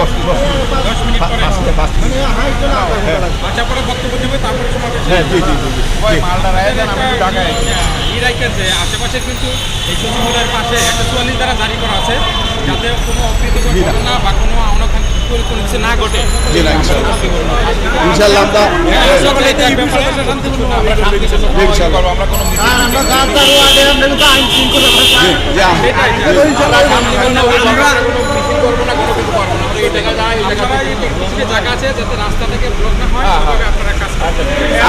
দশ মিনিট পরে আচ্ছা পরে বক্তব্য দেবে তারপরে সমাবেশ হ্যাঁ জি জি আশেপাশে কিন্তু এই সচিবালয়ের পাশে একটা চুয়াল্লিশ দ্বারা জারি করা আছে যাতে কোনো অপ্রীতিকর। ঘটনা বা কোনো অনখান কোনো কিছু না ঘটে না। ইনশাল্লাহ আমরা সকলে এটা এক ব্যাপারে শান্তিপূর্ণ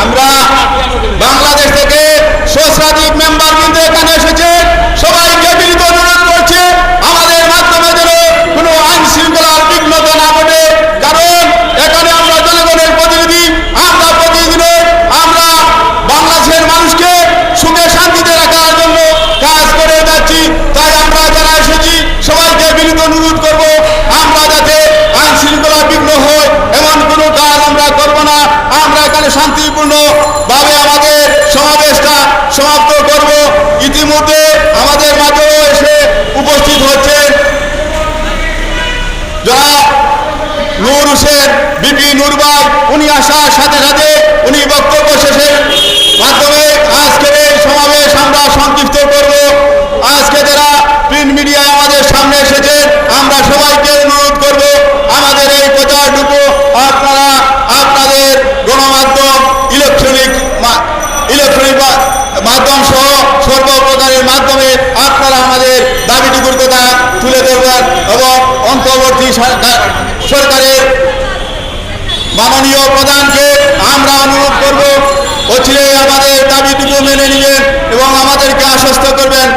আমরা বাংলাদেশ থেকে সহস্রাধিক মেম্বার কিন্তু এখানে এসেছে। আমরা এখানে শান্তিপূর্ণ ভাবে আমাদের সমাবেশটা সমাপ্ত করব। ইতিমধ্যে আমাদের মাধ্যমে এসে উপস্থিত হচ্ছেন যারা নূর হোসেন, বিপি নুরবাই উনি আসার সাথে সাথে উনি বক্তব্য শেষের মাধ্যমে আজকের এই সমাবেশ আমরা সংক্ষিপ্ত করব আজকে যারা প্রিন্ট মিডিয়ায় আমাদের সামনে এসেছেন আমরা সবাইকে অনুরোধ করব আমাদের এই প্রচারটুকু আপনারা আপনাদের গণমাধ্যম ইলেকট্রনিক মা- ইলেকট্রনিক মা- মাধ্যম সহ সর্বপ্রকারের মাধ্যমে আপনারা আমাদের দাবিটুকুর কথা তুলে ধরবেন এবং অন্তর্বর্তী সরকার- সরকারের মাননীয় প্রধানকে আমরা অনুরোধ করব অচিরে আমাদের দাবিটুকু মেনে নেবেন এবং আমাদেরকে আশ্বস্ত করবেন।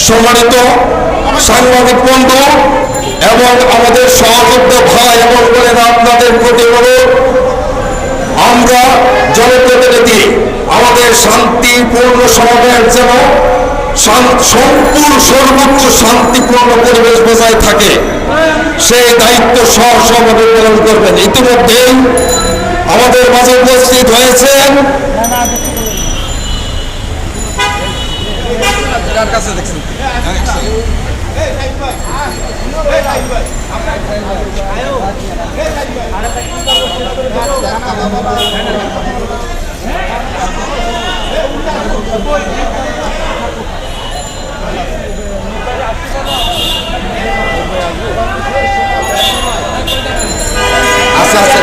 সম্মানিত সাংবাদিক বন্ধু এবং আমাদের সহযোদ্ধা ভাই এবং বোনেরা আপনাদের প্রতি অনুরোধ আমরা জনপ্রতিনিধি আমাদের শান্তিপূর্ণ সমাবেশ যেন সম্পূর্ণ সর্বোচ্চ শান্তিপূর্ণ পরিবেশ বজায় থাকে সেই দায়িত্ব সহ সভাবে পালন করবেন ইতিমধ্যেই আমাদের মাঝে উপস্থিত হয়েছেন আচ্ছা আচ্ছা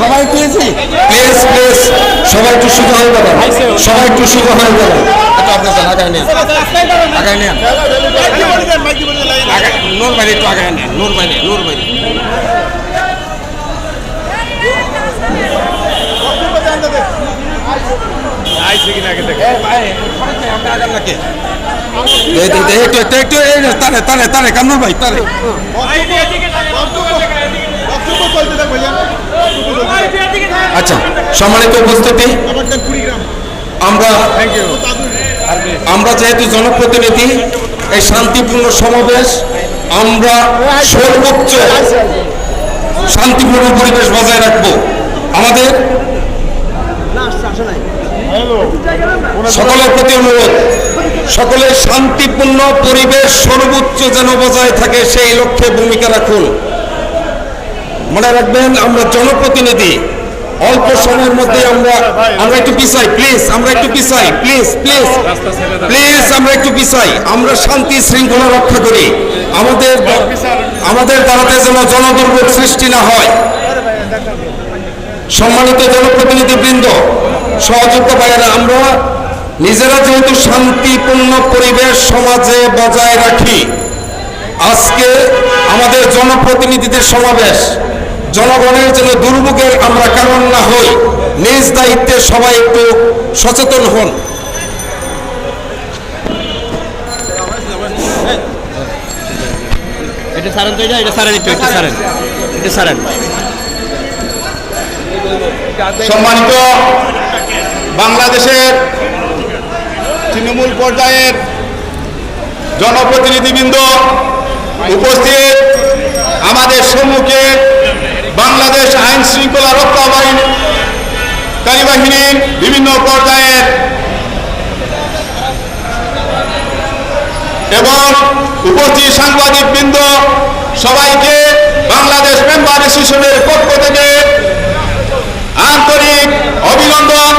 সবাই পেয়েছি প্লিজ প্লিজ সবাই একটু সুযোগ হয়ে যাবেন। সবাই একটু সুযোগ হয়ে একটু আপনার যান আগায় নেন। আগায় নেন। নূর বাইরে একটু আগায় নেন। নূর বাইরে নূর বাইরে তারে তারে তারে, কামরুল ভাই, তারে। আচ্ছা সম্মানিত উপস্থিতি। আমরা আমরা যেহেতু জনপ্রতিনিধি এই শান্তিপূর্ণ সমাবেশ আমরা সর্বোচ্চ শান্তিপূর্ণ পরিবেশ বজায় রাখব। আমাদের সকলের প্রতি অনুরোধ সকলের শান্তিপূর্ণ পরিবেশ সর্বোচ্চ যেন বজায় থাকে সেই লক্ষ্যে ভূমিকা রাখুন। মনে রাখবেন আমরা জনপ্রতিনিধি অল্প সময়ের মধ্যে আমরা আমরা একটু পিছাই প্লিজ আমরা একটু পিছাই প্লিজ প্লিজ প্লিজ আমরা একটু পিছাই। আমরা শান্তি শৃঙ্খলা রক্ষা করি। আমাদের আমাদের দ্বারাতে যেন জনদুর্ভোগ সৃষ্টি না হয়। সম্মানিত জনপ্রতিনিধি বৃন্দ সহযোগিতা ভাইয়েরা, আমরা নিজেরা যেহেতু শান্তিপূর্ণ পরিবেশ সমাজে বজায় রাখি, আজকে আমাদের জনপ্রতিনিধিদের সমাবেশ জনগণের জন্য দুর্ভোগের আমরা কারণ না হই। নিজ দায়িত্বে সবাই একটু সচেতন হন। এটা সারেন তো এটা এটা সারেন একটু একটু সারেন। এটা সারেন। সম্মানিত বাংলাদেশের তৃণমূল পর্যায়ের জনপ্রতিনিধিবৃন্দ উপস্থিত আমাদের সম্মুখে বাংলাদেশ আইন শৃঙ্খলা রক্ষা বাহিনী বাহিনীর বিভিন্ন পর্যায়ের এবং উপস্থিত সাংবাদিক বৃন্দ সবাইকে বাংলাদেশ মেম্বার অ্যাসোসিয়েশনের পক্ষ থেকে আন্তরিক অভিনন্দন।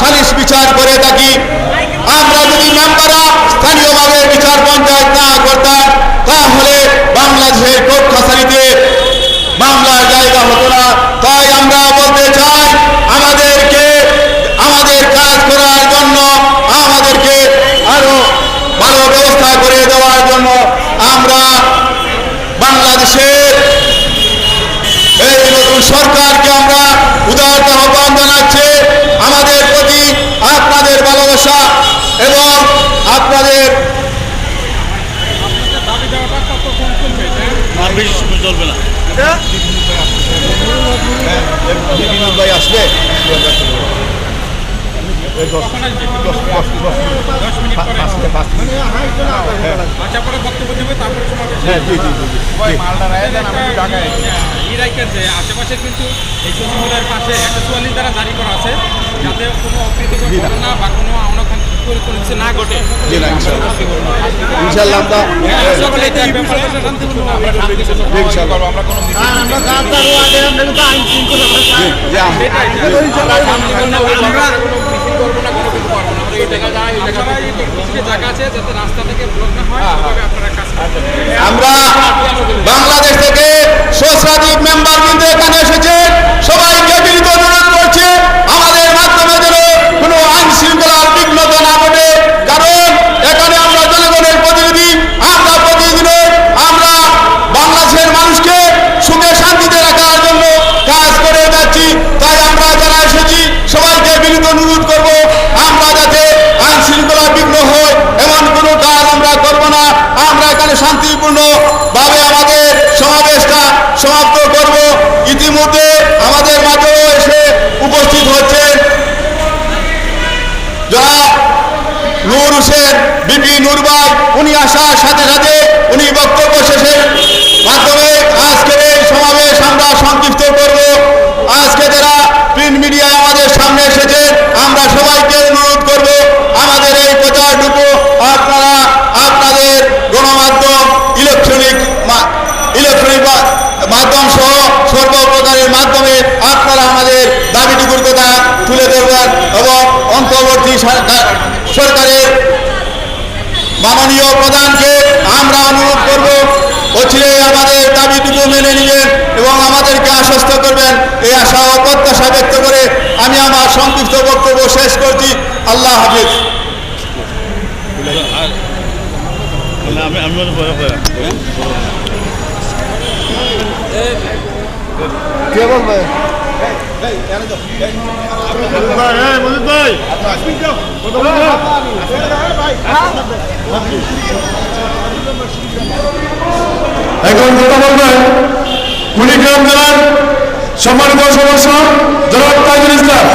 সালিশ বিচার করে থাকি। আমরা যদি মেম্বাররা স্থানীয়ভাবে বিচার পঞ্চায়েত না করতাম, তাহলে বাংলাদেশের কোর্ট কাছারিতে মামলার জায়গা হতো না। তাই আমরা বলতে চাই, আমাদেরকে, আমাদের কাজ করার জন্য, আমাদেরকে আরও ভালো ব্যবস্থা করে দেওয়ার জন্য আমরা বাংলাদেশের এই সরকারকে আমরা উদারতা আহ্বান জানাচ্ছি। আমাদের প্রতি আপনাদের ভালোবাসা এবং আপনাদের? চলবে না। ভাই আসবে? আশেপাশে কিন্তু এই সচিবালয়ের পাশে একটা চুয়াল্লিশ দ্বারা জারি করা আছে যাতে কোনো অপ্রীতিকর ঘটনা বা কোনো না ঘটে। ইনশাল্লাহ। আমরা আমরা জায়গা আছে যাতে রাস্তা থেকে ব্লক না হয় আপনারা কাজ আমরা বাংলাদেশ থেকে সহস্রাধিক মেম্বার কিন্তু এখানে এসেছে সবাইকে বিনীত অনুরোধ করছে আমাদের মাধ্যমে যেন কোনো আইন শৃঙ্খলার বিঘ্নতা না ঘটে কারণ এখানে আমরা জনগণের প্রতিনিধি আমরা প্রতিদিনে আমরা বাংলাদেশের মানুষকে সুখে শান্তিতে রাখার জন্য কাজ করে যাচ্ছি তাই আমরা যারা এসেছি সবাইকে বিনীত অনুরোধ করব আমরা যাতে আইন শৃঙ্খলা বিঘ্ন হয় এমন কোনো কাজ আমরা করব না আমরা এখানে শান্তিপূর্ণ ভাবে আমাদের সমাবেশটা সমাপ্ত করব ইতিমধ্যে আমাদের মাঝেও এসে উপস্থিত হচ্ছেন যারা হোসেন বিপি নুরবাই উনি আসার সাথে সাথে উনি বক্তব্য শেষের মাধ্যমে আজকের এই সমাবেশ আমরা সংক্ষিপ্ত করব। আজকে যারা প্রিন্ট মিডিয়ায় আমাদের সামনে এসেছেন আমরা সবাইকে অনুরোধ করব, আমাদের এই প্রচারটুকু আপনারা আপনাদের গণমাধ্যম ইলেকট্রনিক ইলেকট্রনিক মাধ্যম সহ সর্বপ্রকারের মাধ্যমে আপনারা আমাদের দাবিটুকুর কথা তুলে ধরবেন এবং অন্তর্বর্তী সরকার- সরকারের মাননীয় প্রধানকে আমরা অনুরোধ করব অচিরে আমাদের দাবিটুকু মেনে নেবেন এবং আমাদেরকে আশ্বস্ত করবেন। এই আশা ও প্রত্যাশা ব্যক্ত করে আমি আমার সংক্ষিপ্ত বক্তব্য শেষ করছি। আল্লাহ হাফিজ। কে বলব? এখন কথা বলবেন কুড়িগ্রাম জেলার সম্মানিত সদস্য জনাব তাজুল ইসলাম।